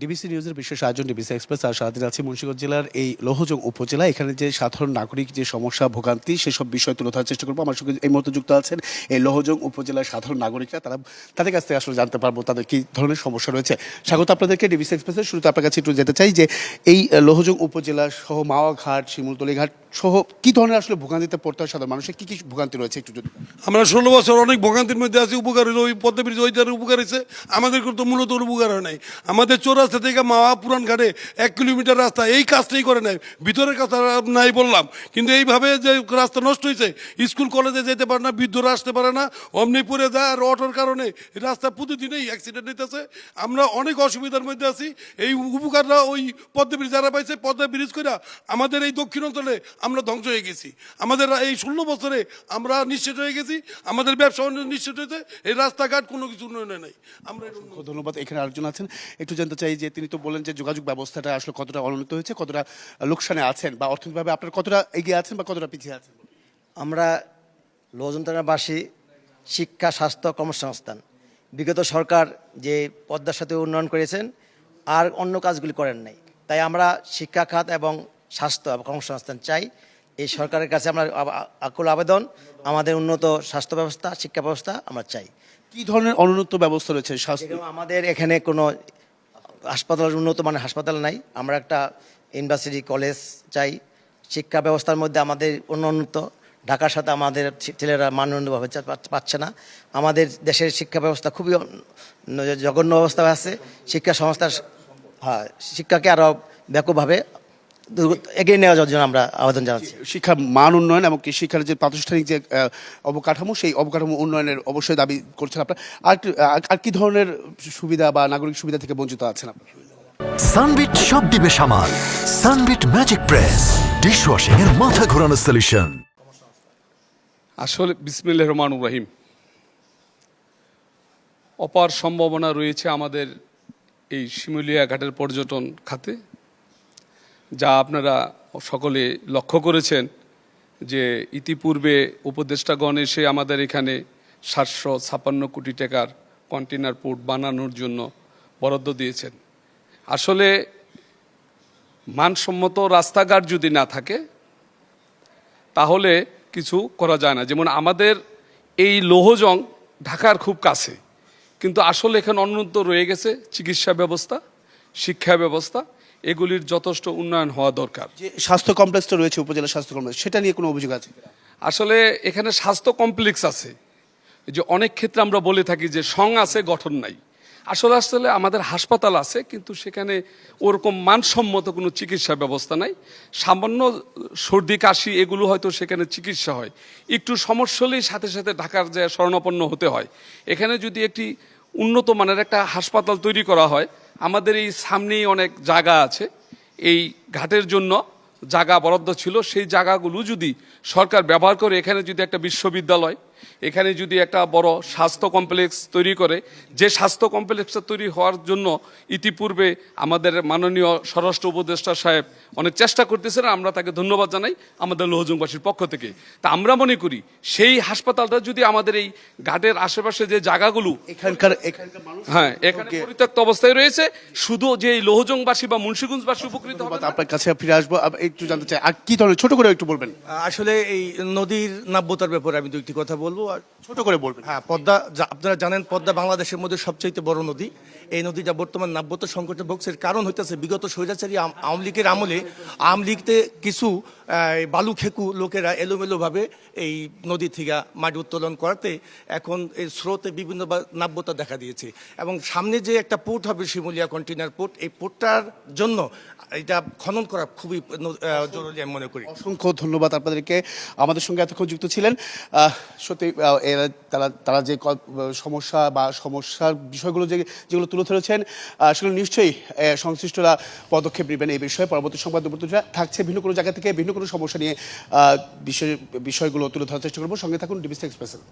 DBC নিউজের বিশেষ আয়োজন, ডিবিসি এক্সপ্রেস আর সারাদিন আছে মুন্সিগঞ্জ জেলার এই লোহজং উপজেলা এখানে যে সাধারণ নাগরিক যে সমস্যা, ভোগান্তি, সেসব বিষয় তুলে ধরার চেষ্টা করব। আমার সঙ্গে এই মুহূর্তে যুক্ত আছেন এই লোহজং উপজেলার সাধারণ নাগরিকরা। তারা তাদের কাছ থেকে আসলে জানতে পারব তাদের কি ধরনের সমস্যা রয়েছে। স্বাগত আপনাদেরকে ডিবিসি এক্সপ্রেসের। শুরুতে আপনার কাছে একটু যেতে চাই যে এই লোহজং উপজেলা সহ মাওয়া ঘাট শিমুলতলি ঘাট সহ কি ধরনের আসলে ভোগান্তিতে পড়তে হয় সাধারণ মানুষের? কি কি ভোগান্তি রয়েছে একটু যদি আমরা ষোলো বছর অনেক ভোগান্তির মধ্যে আছি, উপকার হইল, ওই পদ্মা ব্রিজ ওই উপকার হয়েছে আমাদের কিন্তু মূলত উপকার হয় নাই। আমাদের চৌরাস্তা থেকে মাওয়া পুরান ঘাটে এক কিলোমিটার রাস্তা, এই কাজটাই করে নেয় ভিতরের কথা নাই বললাম। কিন্তু এইভাবে যে রাস্তা নষ্ট হয়েছে, স্কুল, কলেজে যেতে পারে না, বৃদ্ধরা আসতে পারে না, অমনি পড়ে যায় আর অটোর কারণে রাস্তা প্রতিদিনেই অ্যাক্সিডেন্ট হইতেছে। আমরা অনেক অসুবিধার মধ্যে আছি। এই উপকাররা ওই পদ্মা ব্রিজ যারা পাইছে, পদ্মা ব্রিজ করে আমাদের এই দক্ষিণ অঞ্চলে আমরা ধ্বংস হয়ে গেছি। আমাদের এই ষোলো বছরে আমরা নিশ্চিত হয়ে গেছি। আমাদের ব্যবসা নিশ্চিত হয়েছে এই রাস্তাঘাট কোনো কিছু উন্নয়নে নাই। আমরা ধন্যবাদ। এখানে আরেকজন আছেন। একটু জানতে চাই যে তিনি তো বলেন যে যোগাযোগ ব্যবস্থাটা আসলে কতটা অনুন্নত হয়েছে কতটা লোকসানে আছেন বা অর্থনৈতিকভাবে আপনার কতটা এগিয়ে আছেন বা কতটা পিছিয়ে আছেন? আমরা লোজনতানাবাসী শিক্ষা স্বাস্থ্য কর্মসংস্থান বিগত সরকার যে পদ্মার সাথে উন্নয়ন করেছেন আর অন্য কাজগুলি করেন নাই। তাই আমরা শিক্ষা খাত এবং স্বাস্থ্য এবং কর্মসংস্থান চাই। এই সরকারের কাছে আমরা আকুল আবেদন আমাদের উন্নত স্বাস্থ্য ব্যবস্থা শিক্ষা ব্যবস্থা আমরা চাই। কি ধরনের অনুন্নত ব্যবস্থা রয়েছে স্বাস্থ্য? আমাদের এখানে কোনো হাসপাতাল উন্নত মানের হাসপাতাল নাই। আমরা একটা ইউনিভার্সিটি, কলেজ চাই। শিক্ষা ব্যবস্থার মধ্যে আমাদের উন্নত ঢাকার সাথে আমাদের ছেলেরা মানদণ্ডভাবে চা- পাচ্ছে না। আমাদের দেশের শিক্ষা ব্যবস্থা খুবই জঘন্য অবস্থা আছে। শিক্ষা সংস্থার হ্যাঁ শিক্ষাকে আরও ব্যাপকভাবে এগিয়ে নেওয়ার জন্য আমরা আবেদন জানাচ্ছি। শিক্ষা মান উন্নয়ন এবং কি শিক্ষার যে প্রাতিষ্ঠানিক যে অবকাঠামো সেই অবকাঠামো উন্নয়নের অবশ্যই দাবি করছেন আপনার। আর কি- আর- আর কি ধরনের সুবিধা বা নাগরিক সুবিধা থেকে বঞ্চিত আছেন আপনার? সানবিট সব দিবে সামাল। সানবিট ম্যাজিক প্রেস ডিশওয়াশিং এর মাথা ঘোরানো সলিউশন আসলে বিসমিল্লাহ রহমান রহিম। অপার সম্ভাবনা রয়েছে আমাদের এই শিমুলিয়া ঘাটের পর্যটন খাতে। যা আপনারা সকলে লক্ষ্য করেছেন যে ইতিপূর্বে উপদেষ্টাগণ এসে আমাদের এখানে সাতশো ছাপান্ন কোটি টাকার কন্টেনার পোর্ট বানানোর জন্য বরাদ্দ দিয়েছেন। আসলে মানসম্মত রাস্তাঘাট যদি না থাকে, তাহলে কিছু করা যায় না। যেমন আমাদের এই লোহজং ঢাকার খুব কাছে, কিন্তু আসলে এখানে অন্যত রয়ে গেছে চিকিৎসা ব্যবস্থা, শিক্ষা ব্যবস্থা এগুলির যথেষ্ট উন্নয়ন হওয়া দরকার। যে স্বাস্থ্য কমপ্লেক্সটা রয়েছে উপজেলা স্বাস্থ্য কমপ্লেক্স সেটা নিয়ে কোনো অভিযোগ আছে আসলে এখানে স্বাস্থ্য কমপ্লেক্স আছে। যে অনেক ক্ষেত্রে আমরা বলে থাকি যে সং আছে গঠন নাই। আসলে আসলে আমাদের হাসপাতাল আছে কিন্তু সেখানে ওরকম মানসম্মত কোনো চিকিৎসা ব্যবস্থা নাই। সামান্য সর্দি কাশি এগুলো হয়তো সেখানে চিকিৎসা হয়। একটু সমস্যা হলেই সাথে সাথে ঢাকার যে শরণাপন্ন হতে হয়। এখানে যদি একটি উন্নত মানের একটা হাসপাতাল তৈরি করা হয় আমাদের এই সামনেই অনেক জায়গা আছে। এই ঘাটের জন্য জায়গা বরাদ্দ ছিল। সেই জায়গাগুলো যদি সরকার ব্যবহার করে, এখানে যদি একটা বিশ্ববিদ্যালয় এখানে যদি একটা বড় স্বাস্থ্য কমপ্লেক্স তৈরি করে যে স্বাস্থ্য কমপ্লেক্সটা তৈরি হওয়ার জন্য ইতিপূর্বে আমাদের মাননীয় স্বরাষ্ট্র উপদেষ্টা সাহেব অনেক চেষ্টা করতেছেন আমরা তাকে ধন্যবাদ জানাই আমাদের লোহজংবাসীর পক্ষ থেকে। তা আমরা মনে করি সেই হাসপাতালটা যদি আমাদের এই ঘাটের আশেপাশে যে জায়গাগুলো এখানকার এখানকার হ্যাঁ এখানে পরিত্যক্ত অবস্থায় রয়েছে শুধু যে এই লোহজংবাসী বা মুন্সিগঞ্জবাসী উপকৃত হবে আপনার কাছে ফিরে আসব। একটু জানতে চাই আর কি ধরনের ছোট করে একটু বলবেন। আসলে এই নদীর নাব্যতার ব্যাপারে আমি দুইটি কথা বলব আর ছোট করে বলবেন। হ্যাঁ পদ্মা আপনারা জানেন পদ্মা বাংলাদেশের মধ্যে সবচেয়ে বড় নদী। এই নদী যা বর্তমান নাব্যতা সংকটে ভোগছে কারণ হইতেছে বিগত সৈরাচারী আওয়ামী লীগের আমলে। আওয়ামী লীগতে কিছু বালু খেকু লোকেরা এলোমেলোভাবে এই নদী থেকে মাটি উত্তোলন করাতে এখন এই স্রোতে বিভিন্ন নাব্যতা দেখা দিয়েছে। এবং সামনে যে একটা পোর্ট হবে শিমুলিয়া কন্টেনার পোর্ট এই পোর্টটার জন্য এটা খনন করা খুবই জরুরি আমি মনে করি। অসংখ্য ধন্যবাদ আপনাদেরকে। আমাদের সঙ্গে এতক্ষণ যুক্ত ছিলেন সত্যি এরা তারা তারা যে সমস্যা বা সমস্যার বিষয়গুলো যে যেগুলো তুলে ধরেছেন সেগুলো নিশ্চয়ই সংশ্লিষ্টরা পদক্ষেপ নেবেন এই বিষয়ে। পরবর্তী সংবাদ থাকছে ভিন্ন কোনো জায়গা থেকে ভিন্ন কোনো সমস্যা নিয়ে বিষয় বিষয়গুলো তুলে ধরার চেষ্টা করব। সঙ্গে থাকুন ডিবিসি এক্সপ্রেসের।